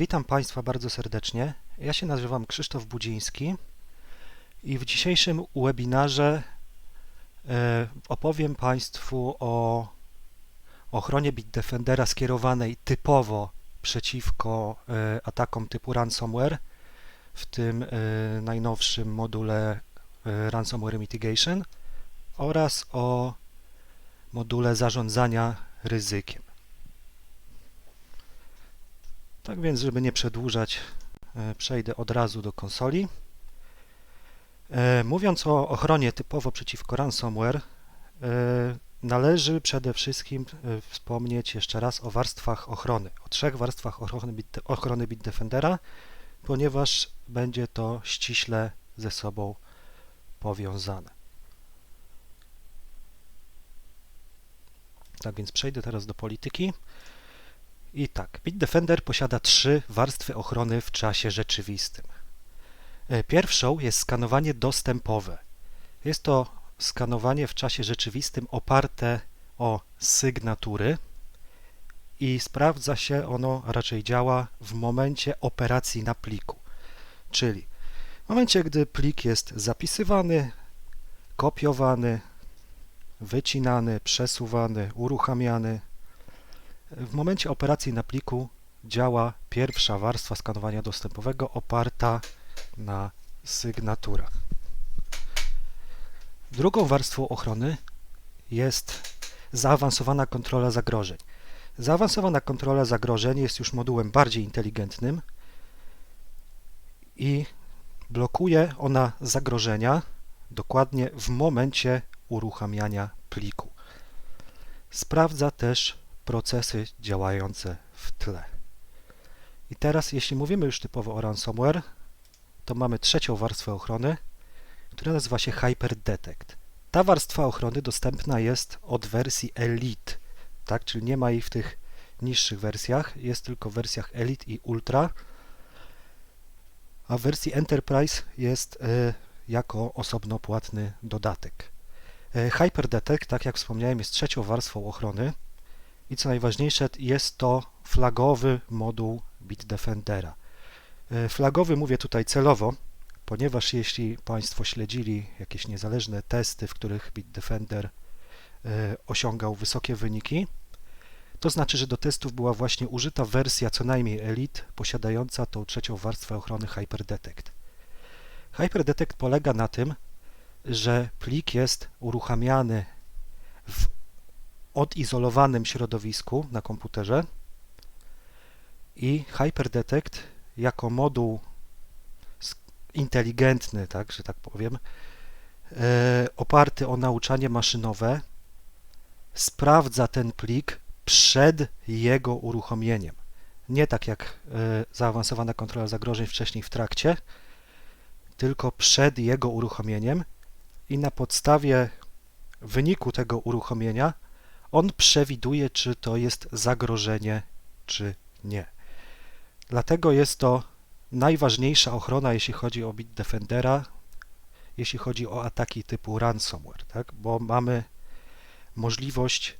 Witam Państwa bardzo serdecznie. Ja się nazywam Krzysztof Budziński i w dzisiejszym webinarze e, opowiem Państwu o ochronie Bitdefendera skierowanej typowo przeciwko e, atakom typu ransomware, w tym e, najnowszym module Ransomware Mitigation oraz o module zarządzania ryzykiem. Tak więc, żeby nie przedłużać, e, przejdę od razu do konsoli. E, mówiąc o ochronie typowo przeciwko ransomware, e, należy przede wszystkim wspomnieć jeszcze raz o warstwach ochrony, o trzech warstwach ochrony, ochrony Bitdefendera, ponieważ będzie to ściśle ze sobą powiązane. Tak więc przejdę teraz do polityki. I tak, Bitdefender posiada trzy warstwy ochrony w czasie rzeczywistym. E, pierwszą jest skanowanie dostępowe. Jest to skanowanie w czasie rzeczywistym oparte o sygnatury i sprawdza się ono, raczej działa w momencie operacji na pliku. Czyli w momencie, gdy plik jest zapisywany, kopiowany, wycinany, przesuwany, uruchamiany, w momencie operacji na pliku działa pierwsza warstwa skanowania dostępowego oparta na sygnaturach. Drugą warstwą ochrony jest zaawansowana kontrola zagrożeń. Zaawansowana kontrola zagrożeń jest już modułem bardziej inteligentnym i blokuje ona zagrożenia dokładnie w momencie uruchamiania pliku. Sprawdza też procesy działające w tle. I teraz, jeśli mówimy już typowo o ransomware, to mamy trzecią warstwę ochrony, która nazywa się HyperDetect. Ta warstwa ochrony dostępna jest od wersji Elite, tak? czyli nie ma jej w tych niższych wersjach, jest tylko w wersjach Elite i Ultra, a w wersji Enterprise jest y, jako osobno płatny dodatek. Y, HyperDetect, tak jak wspomniałem, jest trzecią warstwą ochrony, i co najważniejsze, jest to flagowy moduł Bitdefendera. E, flagowy mówię tutaj celowo, ponieważ jeśli Państwo śledzili jakieś niezależne testy, w których Bitdefender e, osiągał wysokie wyniki, to znaczy, że do testów była właśnie użyta wersja co najmniej Elite posiadająca tą trzecią warstwę ochrony HyperDetect. HyperDetect polega na tym, że plik jest uruchamiany w odizolowanym środowisku na komputerze i HyperDetect jako moduł inteligentny, tak, że tak powiem, e, oparty o nauczanie maszynowe, sprawdza ten plik przed jego uruchomieniem. Nie tak jak e, zaawansowana kontrola zagrożeń wcześniej w trakcie, tylko przed jego uruchomieniem i na podstawie wyniku tego uruchomienia on przewiduje, czy to jest zagrożenie, czy nie. Dlatego jest to najważniejsza ochrona, jeśli chodzi o Bitdefendera, jeśli chodzi o ataki typu ransomware, tak? bo mamy możliwość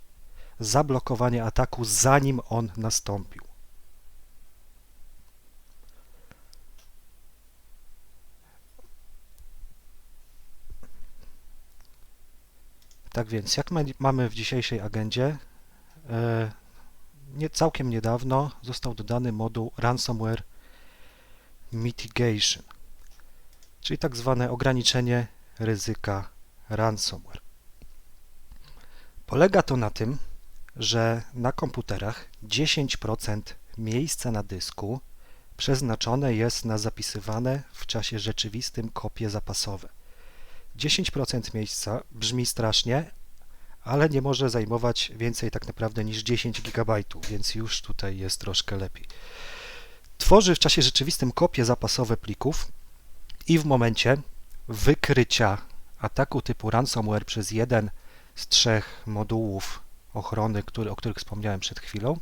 zablokowania ataku zanim on nastąpił. Tak więc, jak mamy w dzisiejszej agendzie, e, nie, całkiem niedawno został dodany moduł Ransomware Mitigation, czyli tak zwane ograniczenie ryzyka ransomware. Polega to na tym, że na komputerach 10% miejsca na dysku przeznaczone jest na zapisywane w czasie rzeczywistym kopie zapasowe. 10% miejsca brzmi strasznie, ale nie może zajmować więcej tak naprawdę niż 10 GB, więc już tutaj jest troszkę lepiej. Tworzy w czasie rzeczywistym kopie zapasowe plików i w momencie wykrycia ataku typu ransomware przez jeden z trzech modułów ochrony, który, o których wspomniałem przed chwilą,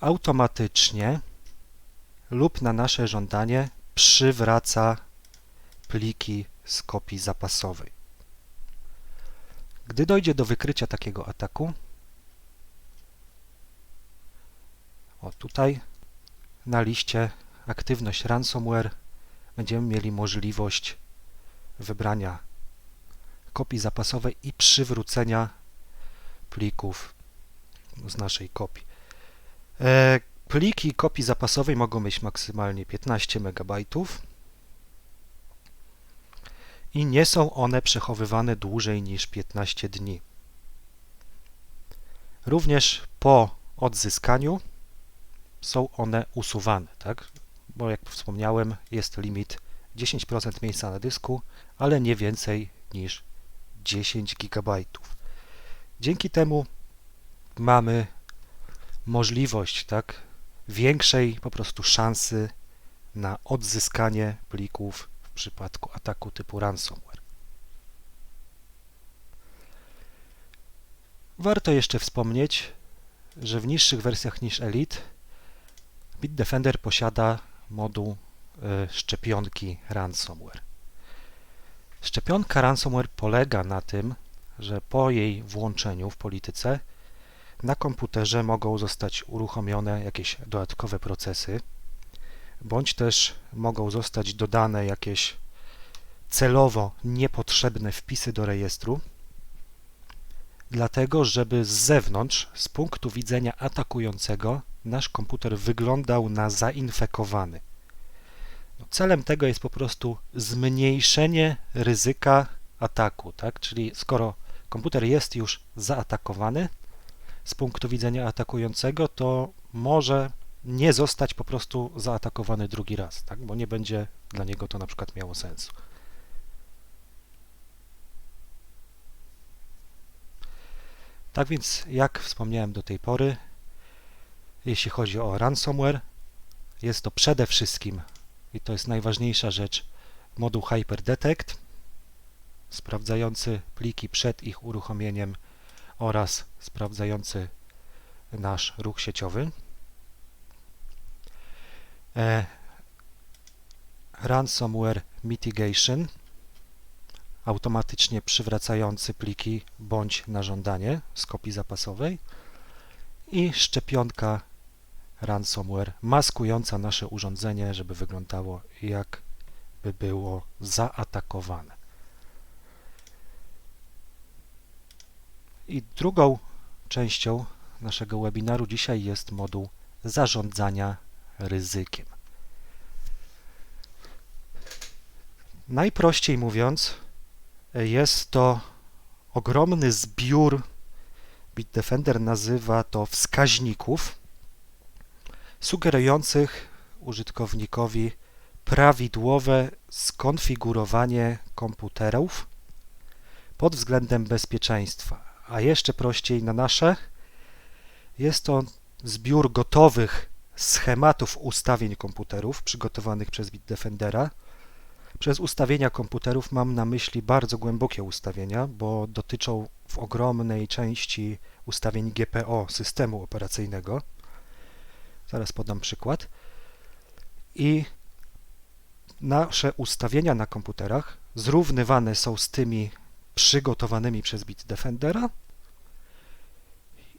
automatycznie lub na nasze żądanie przywraca pliki z kopii zapasowej. Gdy dojdzie do wykrycia takiego ataku, o tutaj na liście aktywność ransomware będziemy mieli możliwość wybrania kopii zapasowej i przywrócenia plików z naszej kopii. E, pliki kopii zapasowej mogą mieć maksymalnie 15 MB i nie są one przechowywane dłużej niż 15 dni. Również po odzyskaniu są one usuwane, tak? Bo jak wspomniałem, jest limit 10% miejsca na dysku, ale nie więcej niż 10 GB. Dzięki temu mamy możliwość, tak, większej po prostu szansy na odzyskanie plików przypadku ataku typu ransomware. Warto jeszcze wspomnieć, że w niższych wersjach niż Elite Bitdefender posiada moduł y, szczepionki ransomware. Szczepionka ransomware polega na tym, że po jej włączeniu w polityce na komputerze mogą zostać uruchomione jakieś dodatkowe procesy, bądź też mogą zostać dodane jakieś celowo niepotrzebne wpisy do rejestru, dlatego żeby z zewnątrz, z punktu widzenia atakującego, nasz komputer wyglądał na zainfekowany. No, celem tego jest po prostu zmniejszenie ryzyka ataku, tak? Czyli skoro komputer jest już zaatakowany, z punktu widzenia atakującego, to może nie zostać po prostu zaatakowany drugi raz, tak? bo nie będzie dla niego to na przykład miało sensu. Tak więc, jak wspomniałem do tej pory, jeśli chodzi o ransomware, jest to przede wszystkim, i to jest najważniejsza rzecz, moduł HyperDetect, sprawdzający pliki przed ich uruchomieniem oraz sprawdzający nasz ruch sieciowy. E, ransomware Mitigation automatycznie przywracający pliki bądź na żądanie z kopii zapasowej i szczepionka ransomware maskująca nasze urządzenie, żeby wyglądało jakby było zaatakowane. I drugą częścią naszego webinaru dzisiaj jest moduł zarządzania ryzykiem. Najprościej mówiąc, jest to ogromny zbiór, Bitdefender nazywa to wskaźników, sugerujących użytkownikowi prawidłowe skonfigurowanie komputerów pod względem bezpieczeństwa a jeszcze prościej na nasze, jest to zbiór gotowych schematów ustawień komputerów przygotowanych przez Bitdefendera. Przez ustawienia komputerów mam na myśli bardzo głębokie ustawienia, bo dotyczą w ogromnej części ustawień GPO systemu operacyjnego. Zaraz podam przykład. I nasze ustawienia na komputerach zrównywane są z tymi przygotowanymi przez Bitdefendera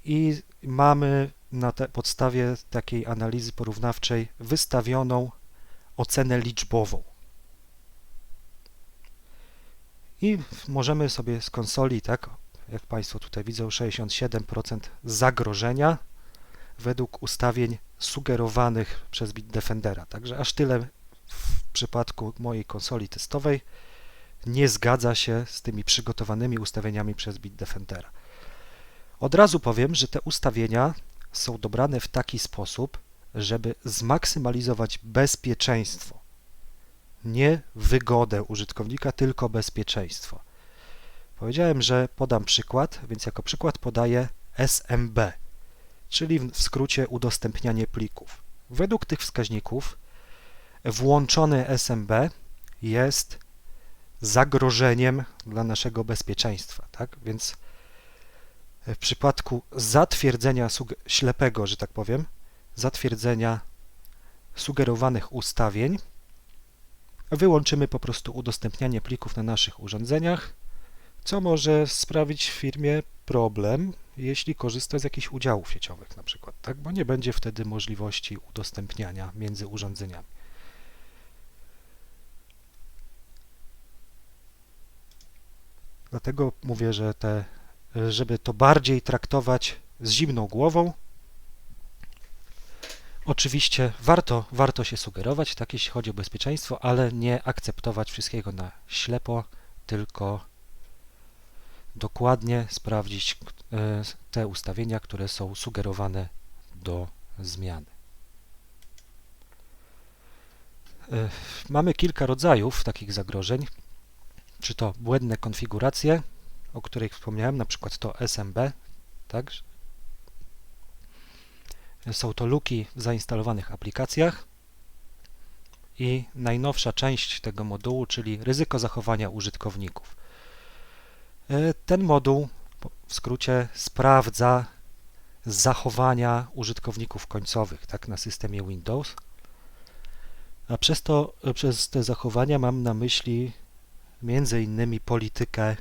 i mamy na podstawie takiej analizy porównawczej wystawioną ocenę liczbową. I możemy sobie z konsoli, tak, jak Państwo tutaj widzą, 67% zagrożenia według ustawień sugerowanych przez Bitdefendera. Także aż tyle w przypadku mojej konsoli testowej nie zgadza się z tymi przygotowanymi ustawieniami przez Bitdefendera. Od razu powiem, że te ustawienia są dobrane w taki sposób, żeby zmaksymalizować bezpieczeństwo. Nie wygodę użytkownika, tylko bezpieczeństwo. Powiedziałem, że podam przykład, więc jako przykład podaję SMB, czyli w skrócie udostępnianie plików. Według tych wskaźników włączony SMB jest zagrożeniem dla naszego bezpieczeństwa, tak? Więc w przypadku zatwierdzenia ślepego, że tak powiem, zatwierdzenia sugerowanych ustawień, wyłączymy po prostu udostępnianie plików na naszych urządzeniach, co może sprawić w firmie problem, jeśli korzysta z jakichś udziałów sieciowych na przykład, tak? Bo nie będzie wtedy możliwości udostępniania między urządzeniami. Dlatego mówię, że te, żeby to bardziej traktować z zimną głową, Oczywiście warto, warto się sugerować, tak jeśli chodzi o bezpieczeństwo, ale nie akceptować wszystkiego na ślepo, tylko dokładnie sprawdzić e, te ustawienia, które są sugerowane do zmiany. E, mamy kilka rodzajów takich zagrożeń, czy to błędne konfiguracje, o których wspomniałem, na przykład to SMB, tak, są to luki w zainstalowanych aplikacjach i najnowsza część tego modułu, czyli ryzyko zachowania użytkowników. E, ten moduł w skrócie sprawdza zachowania użytkowników końcowych tak, na systemie Windows. A przez, to, przez te zachowania mam na myśli między innymi politykę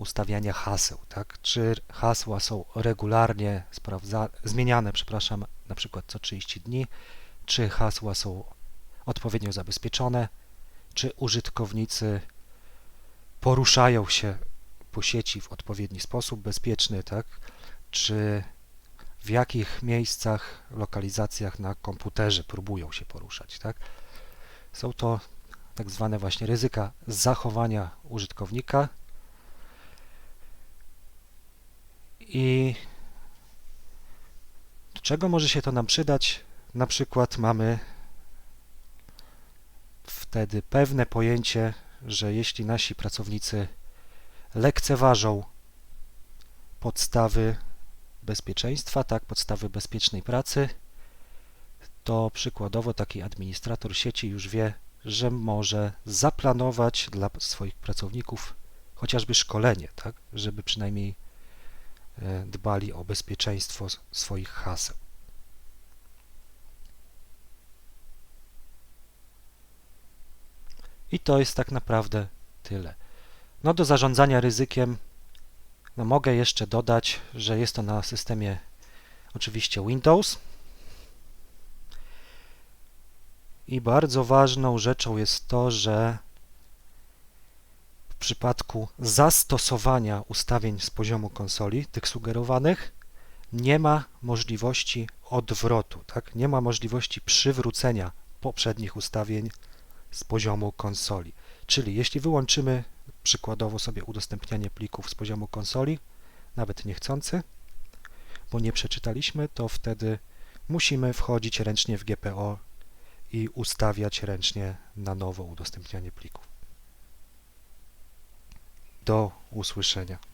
ustawiania haseł, tak? Czy hasła są regularnie sprawdza, zmieniane, przepraszam, na przykład co 30 dni, czy hasła są odpowiednio zabezpieczone, czy użytkownicy poruszają się po sieci w odpowiedni sposób bezpieczny, tak? Czy w jakich miejscach, lokalizacjach na komputerze próbują się poruszać, tak? Są to tak zwane właśnie ryzyka zachowania użytkownika, I do czego może się to nam przydać? Na przykład mamy wtedy pewne pojęcie, że jeśli nasi pracownicy lekceważą podstawy bezpieczeństwa, tak, podstawy bezpiecznej pracy, to przykładowo taki administrator sieci już wie, że może zaplanować dla swoich pracowników chociażby szkolenie, tak, żeby przynajmniej dbali o bezpieczeństwo swoich haseł. I to jest tak naprawdę tyle. No do zarządzania ryzykiem no mogę jeszcze dodać, że jest to na systemie oczywiście Windows. I bardzo ważną rzeczą jest to, że przypadku zastosowania ustawień z poziomu konsoli, tych sugerowanych, nie ma możliwości odwrotu, tak? nie ma możliwości przywrócenia poprzednich ustawień z poziomu konsoli. Czyli jeśli wyłączymy przykładowo sobie udostępnianie plików z poziomu konsoli, nawet niechcący, bo nie przeczytaliśmy, to wtedy musimy wchodzić ręcznie w GPO i ustawiać ręcznie na nowo udostępnianie plików. Do usłyszenia.